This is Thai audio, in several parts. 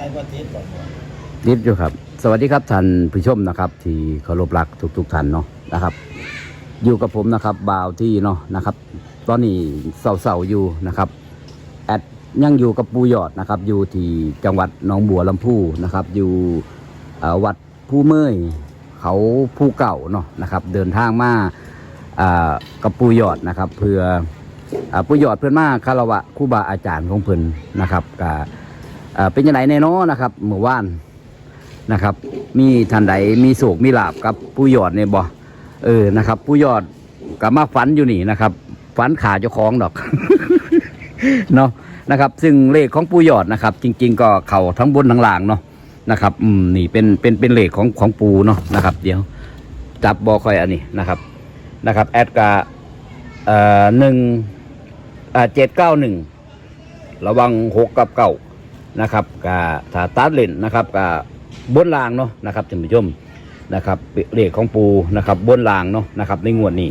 อ้ประเทศก่อนนิดอยู่ครับ สวัสดีครับท่านผู้ชมนะครับ ที่เคารพรักทุกๆท่านเนาะนะครับ อยู่กับผมนะครับบ่าวที่เนาะนะครับ ตอนนี้เสาๆอยู่นะครับแอดยังอยู่กับปูยอดนะครับ อยู่ที่จังหวัดหนองบัวลำพูนะครับ อยู่วัดผู้เมยเขาผู้เก่าเนาะนะครับ เดินทางมาากับปูยอดนะครับ เพื่ออปูยอดเพื่อนมาคารวะครูบาอาจารย์ของเพิ่นนะครับกับ เป็นยังไงแน่นอนนะครับเมื่อวานนะครับ มีท่านใดมีโศกมีลาบกับผู้ยอดเนี่ยบ่เออนะครับ ผู้ยอดกับมาฝันอยู่นี่นะครับฝันขาเจ้าของดอกเนาะนะครับ ซึ่งเลขของปูยอดนะครับ จริง ๆ ก็เข่าทั้งบนทั้งล่างเนาะนะครับอืมนี่เป็นเป็นเป็นเลขของของปูเนาะนะครับ เดี๋ยว จับบอคอยอันนี้นะครับนะครับ แอดกาเอ่อหนึ่งอ่าเจ็ดเก้าหนึ่งระวังหกกับเก้า นะครับกาถ้าตัดเล่นนะครับกาบนลางเนาะนะครับท่านผู้ชมนะครับเลขของปูนะครับบนลางเนาะนะครับในงวดนี้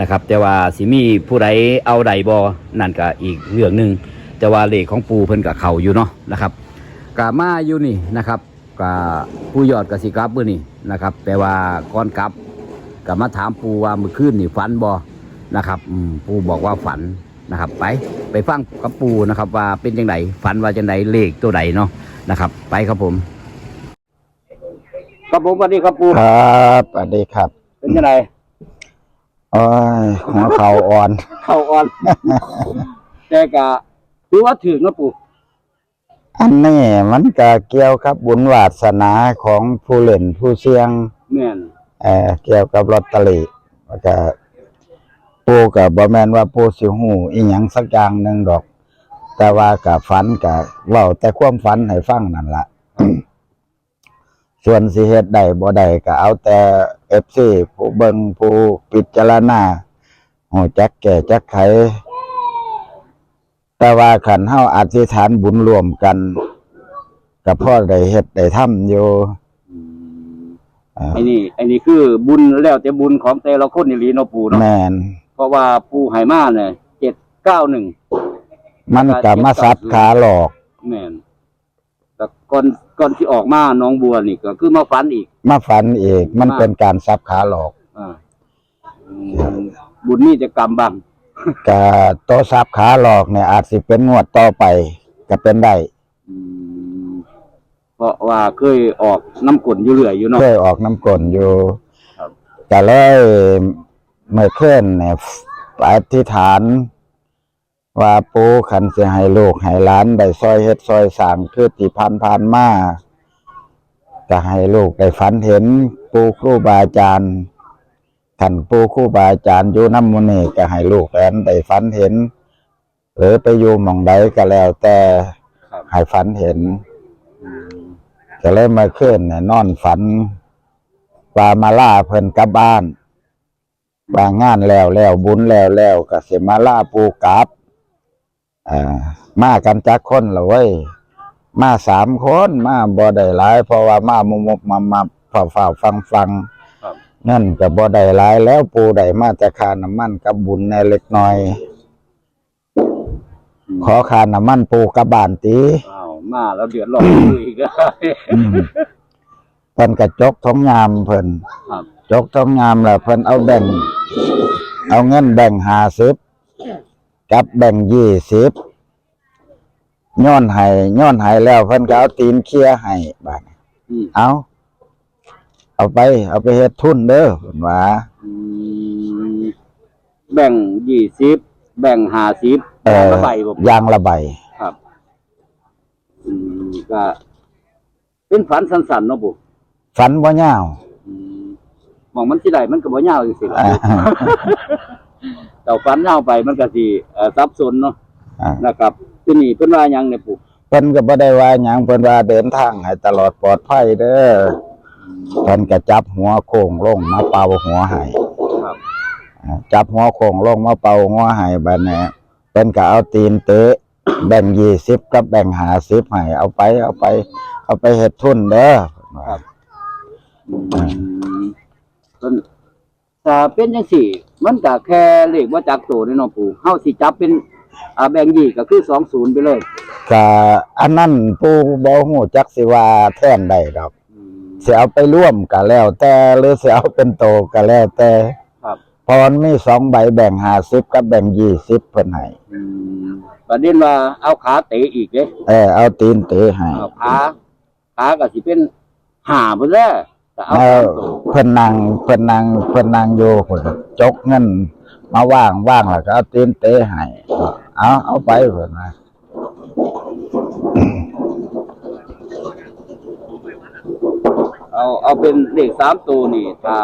นะครับแต่ว่าสิมีผู้ใดเอาใดบอนั่นก็อีกเรื่องหนึ่งแต่ว่าเลขของปูเพิ่นกับเขาอยู่เนาะนะครับกามาอยู่นี่นะครับกาผู้ยอดกับสิกลับเมื่อนี่นะครับแต่ว่าก่อนกลับก็มาถามปูว่าเมื่อคืนนี่ฝันบอนะครับปูบอกว่าฝัน นะครับ ไปไปฟังกับปูนะครับ ว่าเป็นจังไดฝันว่าจังไดเลขตัวใดเนาะนะครับ ไปครับผมครับผมสวัสดีครับปูครับสวัสดีครับ เป็นจังไดโอ้ยหัวเข่าอ่อน เข้าอ่อนแต่กะถือว่าถึงนะปูอันนี้มันก็เกี่ยวกับบุญวาสนาของผู้เล่นผู้เสี่ยงแม่นเอ่อเกี่ยวกับลอตเตอรี่แล้วก็ ปู่ก็บ่แม่นว่าปู่สิฮู้อีหยังสักอย่างหนึงดอก แต่ว่าก็ฝันก็เว้าแต่ความฝันให้ฟังนั่นล่ะส่วนสิเฮ็ดได้บ่ได้ก็เอาแต่ FC ผู้เบิ่งผู้พิจารณาฮู้จักแก่จักไข แต่ว่าขันเฮาอธิษฐานบุญรวมกัน กับพ่อได้เฮ็ดได้ทำอยู่อ่าไอ้นี่ไอ้นี่คือบุญแล้วแต่บุญของแต่ละคนนี่ลีเนาะปูเนาะแม่นเพ ราะว่าปูไหมาเนี่ยเจ็ดเก้าหนึ่งมันก็มาซัดขาหลอกแม่นแต่ก่อนก่อนที่ออกมาหน้องบัวนี่ก็คือมาฝันอีก มาฝันอีกมันเป็นการซับขาหลอกอ่าอืมบุญนี่จะกรรมบังกะโตซับขาหลอกเนี่ยอาจสิเป็นงวดต่อไปก็เป็นได้อืมเพราะว่าเคยออกน้ำกลนอยู่เรื่อยอยู่เนาะ เคยออกน้ำกลนอยู่ครับ ก็เลย เมื่อคืนเนี่ยอธิษฐาน ว่าปูขันสิให้ลูกให้หล้านได้ซอยเฮ็ดซอยสร้างคือที่ผ่านผ่านมาก็ให้ลูกได้ฝันเห็นปูครูบาอาจารย์ขันปูครูบาอาจารย์อยู่น้ำมุนีก็ให้ลูกแลนได้ฝันเห็น หรือไปอยู่หมองใดก็แล้วแต่ครับให้ฝันเห็นอืมก็เลยมาขึ้นเนี่ยนอนฝันว่ามาล่าเพิ่นกลับบ้าน ว่างานแล้วแล้วบุญแล้วแล้วก็สิมาล่าปูกลับอ่ามากันจักคนละเว้ยมาสามคนมาบ่ได้หลาย เพราะว่ามามุมๆมามาฝ่าฝ่าฟังฟังครับเงินก็บ่ได้หลายแล้วปูได้มาแต่ค่าน้ำมันกับบุญในเล็กน้อย ขอค่าน้ำมันปูกลับบ้านตีอ้าวมาแล้วเดือดร้อนอยู่อีกแล้วอืมเพิ่นกระจกท้องยามเพิ่นครับ จกท้องยามแล้วเพิ่นเอาแบ่ง เอาเงินแบ่งห้าสิบกับแบ่งยี่สิบย้อนให้ย้อนให้แล้วเพิ่นก็เอาตีนเคลียร์ให้บาดนี้อืม เอา เอาไป เอาไปเฮ็ดทุนเด้อเพิ่นว่าอืมแบ่งยี่สิบแบ่งห้าสิบเอ่อละใบผมยางละใบ ครับอืมก็เป็นฝันสั้นๆเนาะปุ๊ฝันบ่ยาวอืม มองมันสิได้มันก็บ่ยาวจังซี่ล่ะอ่าแต่ฝันยาวไปมันก็สิเอ่อสับสนเนาะอ่า นะครับที่นี่เพิ่นว่าหยังเนี่ยปุ๊เพิ่นก็บ่ได้ว่าหยังเพิ่นว่าเดินทางให้ตลอดปลอดภัยเด้อเพิ่นก็จับหัวโค้งลงมาเป่าหัวให้ครับอ่าจับหัวโค้งลงมาเป่าหัวให้บัดนี้เพิ่นก็เอาตีนเตะ แบ่งยี่สิบกับแบ่งห้าสิบให้เอาไปเอาไป เอาไปเฮ็ดทุนเด้อ ครับอืมเพิ่ นถ้าเป็นจังซี่ มันก็แค่เลขว่าจักโตนี่เนาะปู่เฮาสิจับเป็นอ่าแบ่งยี่ก็คือ20ไปเลยก็อันนั้นปูบ่ฮู้จักสิว่าแท่นใดดอกอืม สิเอาไปร่วมก็แล้ว แต่หรือสิเอาเป็นโตก็แล้วแต่ครับ เพราะมันมีสองใบแบ่ง50กับแบ่ง20เพิ่นให้อืมประเด็นว่าเอาขาเตะอีกเด้เออเอาตีนเตะให้ เอาขาขาก็สิเป็นหาพุ่นแหล้วแต่ เอาเอสาอมตัวเพิ่นนั่งเพิ่นนั่งเพิ่นนั่งอยู่เพิ่นก็จกเงินมาว่างว่างแล้วก็เอาตีนเตะให้เอาเอาไปเพิ่นนะเอาเอาเป็นเลขสามตัวนี่ถ้า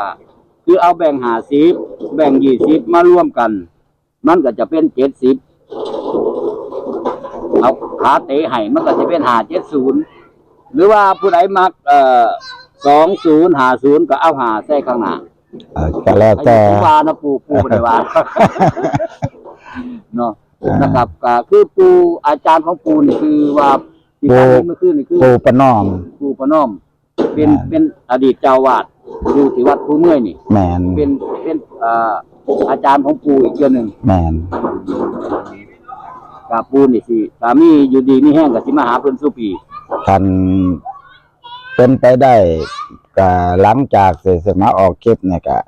คือเอาแบ่งหาสิบแบ่งยี่สิบมาร่วมกัน มันก็จะเป็นเจ็ดสิบเอาขาเตะให้มันก็จะเป็นหาเจ็ดศูนย์หรือว่าผู้ใดมักเอ่อ สองศูนย์หาศูนย์ก็เอาหาใส่ข้างหน้าเออก็แล้วแต่ ไอ้ที่ว่านะปูปูไม่ได้ว่า เนาะอ่านนะครับก็คือปูอาจารย์ของปูนี่คือว่าที่ปูทำให้เมื่อคืนนี่คือปูประนอม ปูประนอม เป็นอ่า เป็นอดีตเจ้าวาดอยู่ที่วัดภูเมื่อยนี่ แมนเป็นเป็นเอ่ออาจารย์ของปูอีกเจ้าหนึ่งแมนกับปูนี่สิสามีอยู่ดีนี่แห้งกับสิมาหาเพิ่นสุปีคัน เป็นไปได้ก็หลังจากเสร็จมาออกคลิปเนี่ยก็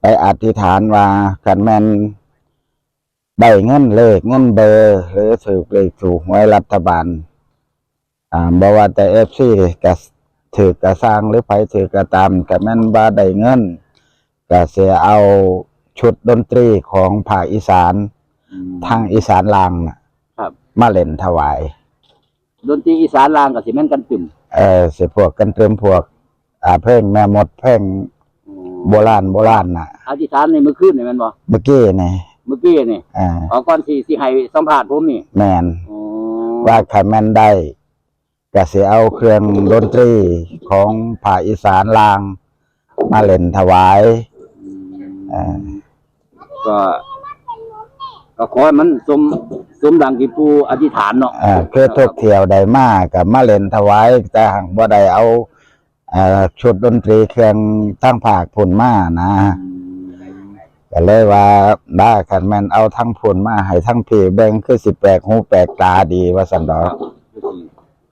ไปอธิษฐานว่าคันแมนได้เงินเลขเงินเบอร์ หรือถูกเลขถูกหวยรัฐบาล อ่าบอกว่าแต่เอฟซีก็ถือกระสร้างหรือไผถือกระตามก็แม่นว่าได้เงินก็เสียเอาชุดดนตรีของภาคอีสานอืมทางอีสานลางน่ะครับ มาเล่นถวาย ดนตรีอีสานลางกับสิแม่นกันตึม เออเสียพวกกันเติมพวก อ่าเพลงแม่หมดเพลงอืมโบราณโบราณน่ะอธิษฐานในเมื่อคืนนี่แม่นบ่เมื่อกี้นี่เมื่อกี้นี่อ่าอ๋อก่อนสิสิให้สัมภาษณ์ผมนี่แมนอ๋อว่าใครแม่นได้ก็เสียเอาเครื่องดนตรีของภาคอีสานลาง มาเล่นถวายอืมอ่าก็ ก็ขอให้มันสมสมดังที่ปูอธิษฐานเนาะอ่าคือทุกเที่ยวใดมากับมาเล่นถวายแต่หากบ่ได้เอาอ่าชุดดนตรีเครื่องทั้งภาคพุ่นมานะอืมก็เลยว่าได้คันแม่นเอาทั้งพุ่นมาให้ทั้งพี่เบิ่งคือสิแปลกหูแปลกตาดีว่าซั่นดคอ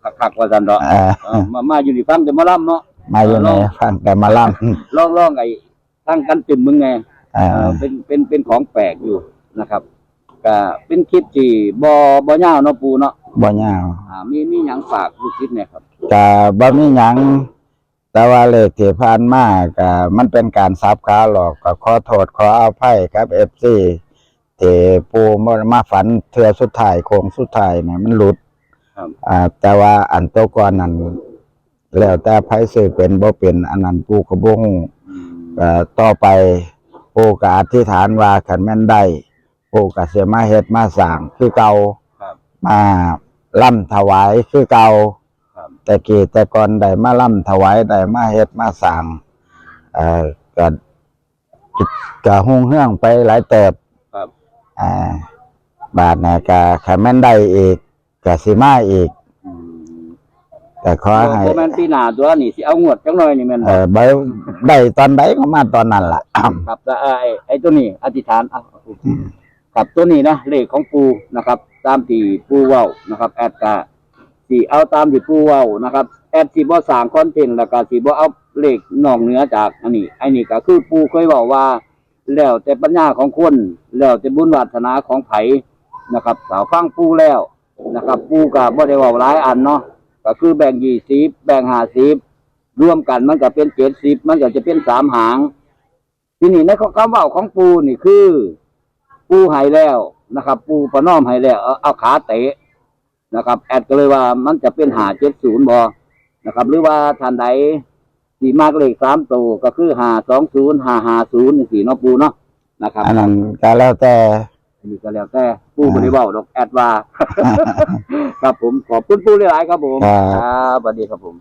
รักบคักๆว่าซั่นดอกอ่าเออมามาอยู่นี่ฟังแต่หมาล่ำเนาะมาอยู่ในฟังแต่มาล่ำลองลองไอ้ตั้งกันตึมมึงไงอ่าเออเป็นเป็นเป็นของแปลกอยู่นะครับ ก็เป็นคลิปที่บ่บ่ยาวเนาะปูเนาะบ่ยาวอ่ามีมีหยังฝากลูกศิษย์เนี่ยครับก็บ่มีหยังแต่ว่าเลขที่ผ่านมาก็มันเป็นการสับขาหลอกก็ขอโทษขออภัยครับ FC ที่ปูมามาฝันเทือสุดท้ายโค้งสุดท้ายเนี่ยมันหลุดครับอ่าแต่ว่าอันโตวก่อนนั้นแล้วแต่ไผซื้อเป็นบ่เป็นอันนั้นปูก็บ่ฮู้ อืมก็ต่อไปปูก็อธิษฐานว่าคันแม่นได้ ปูก็สิมาเฮ็ดมาสร้างคือเก่าครับมาล่ำถวายคือเก่าครับ แต่กี้แต่ก่อนได้มาล่ำถวายได้มาเฮ็ดมาสร้างเอ่อก็ก็หุ่งเฮืองไปหลายเติบครับ อ่า บาทน่ะก็คันแม่นได้อีกก็สิมาอีก อืมแต่ขอให้บ่แม่นปีหน้าตัวนี่สิเอางวดจังหน่อยนี่แม่นเอบ่อบ่ได้ตอนใดก็มาตอนนั้นล่ะ ครับแต่ไอ้ไอ้ตัวนี้อธิษฐานเอาเอา ครับตัวนี้นะเลขของปูนะครับ ตามที่ปูเว้านะครับแอดกาสิเอาตามที่ปูเว้านะครับแอดสิบ่สร้างคอนเทนต์แล้วก็สิบ่เอาเลขนอกเหนือจากอันนี้อ้นี่ก็คือปูเคยเว้าว่า แล้วแต่ปัญญาของคนแล้วแต่บุญวาสนาของไผนะครับสาวฟังปูแล้วนะครับ ปูก็บ่ได้เว้าหลายอันเนาะก็คือแบ่ง20แบ่ง50รวมกันมันก็เป็น70มันก็จะเป็นสามหาง ทีนี้ในคำเว่าของปูนี่คือ ปูใหายแล้วนะครับ ปูประนอมใหายแล้วเอาเอาขาเตะนะครับ แอดก็เลยว่ามันจะเป็นหาเจ็ดศูนย์บอนะครับ หรือว่าท่านใดสีมากเลขสามตัวก็คือหาสองศูนย์หาหาศูนย์สี่เนาะปูเนาะนะครับอันนั้นก็แล้วแต่อันนี้ก็แล้วแต่ปูบริเวาดอกแอดว่า ครับผมขอบคุณปูหลายๆครับผมครับครับสวัสดีครับผม